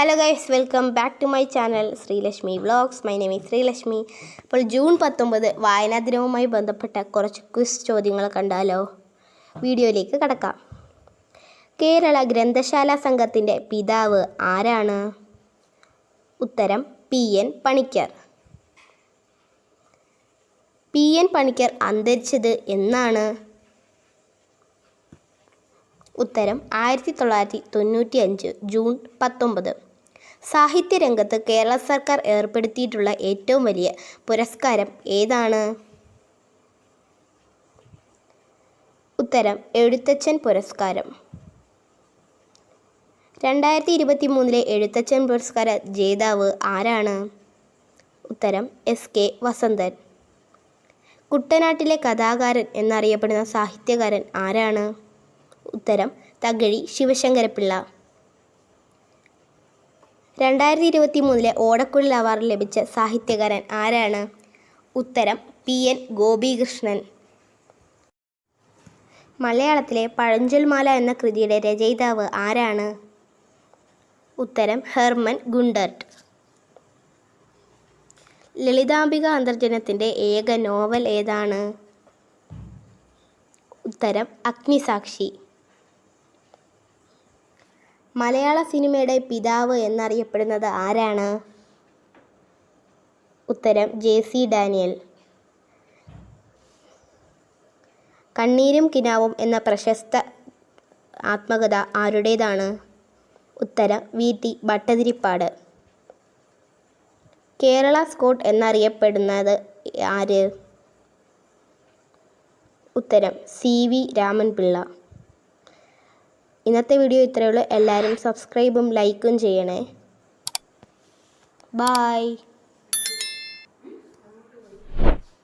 Hello guys welcome back to my channel Sreelakshmi vlogs my name Sreelakshmi അപ്പോൾ June പത്തൊമ്പത് വായനാ ദിനവുമായി ബന്ധപ്പെട്ട കുറച്ച് ക്വിസ് ചോദ്യങ്ങൾ കണ്ടാലോ? വീഡിയോയിലേക്ക് കടക്കാം. കേരള ഗ്രന്ഥശാല സംഘത്തിന്റെ പിതാവ് ആരാണ്? ഉത്തരം P N Panicker. P N Panicker അന്തരിച്ചത് എന്നാണ്? ഉത്തരം ആയിരത്തി തൊള്ളായിരത്തി തൊണ്ണൂറ്റി അഞ്ച് ജൂൺ പത്തൊമ്പത്. സാഹിത്യരംഗത്ത് കേരള സർക്കാർ ഏർപ്പെടുത്തിയിട്ടുള്ള ഏറ്റവും വലിയ പുരസ്കാരം ഏതാണ്? ഉത്തരം എഴുത്തച്ഛൻ പുരസ്കാരം. രണ്ടായിരത്തി ഇരുപത്തി മൂന്നിലെ എഴുത്തച്ഛൻ പുരസ്കാര ജേതാവ് ആരാണ്? ഉത്തരം എസ് കെ വസന്തൻ. കുട്ടനാട്ടിലെ കഥാകാരൻ എന്നറിയപ്പെടുന്ന സാഹിത്യകാരൻ ആരാണ്? ഉത്തരം തകഴി ശിവശങ്കരപ്പിള്ള. രണ്ടായിരത്തി ഇരുപത്തി മൂന്നിലെ ഓടക്കുഴൽ അവാർഡ് ലഭിച്ച സാഹിത്യകാരൻ ആരാണ്? ഉത്തരം പി. എൻ. ഗോപികൃഷ്ണൻ. മലയാളത്തിലെ പഴഞ്ചൊൽമാല എന്ന കൃതിയുടെ രചയിതാവ് ആരാണ്? ഉത്തരം ഹെർമൻ ഗുണ്ടർട്ട്. ലളിതാംബിക അന്തർജനത്തിന്റെ ഏക നോവൽ ഏതാണ്? ഉത്തരം അഗ്നിസാക്ഷി. മലയാള സിനിമയുടെ പിതാവ് എന്നറിയപ്പെടുന്നത് ആരാണ്? ഉത്തരം ജെ സി ഡാനിയൽ. കണ്ണീരും കിനാവും എന്ന പ്രശസ്ത ആത്മകഥ ആരുടേതാണ്? ഉത്തരം V. T. Bhattathiripad. Kerala Scott എന്നറിയപ്പെടുന്നത് ആര്? ഉത്തരം സി. വി. രാമൻപിള്ള. ഇന്നത്തെ വീഡിയോ ഇത്രയേ ഉള്ളൂ. എല്ലാവരും സബ്സ്ക്രൈബും ലൈക്കും ചെയ്യണേ. ബായ്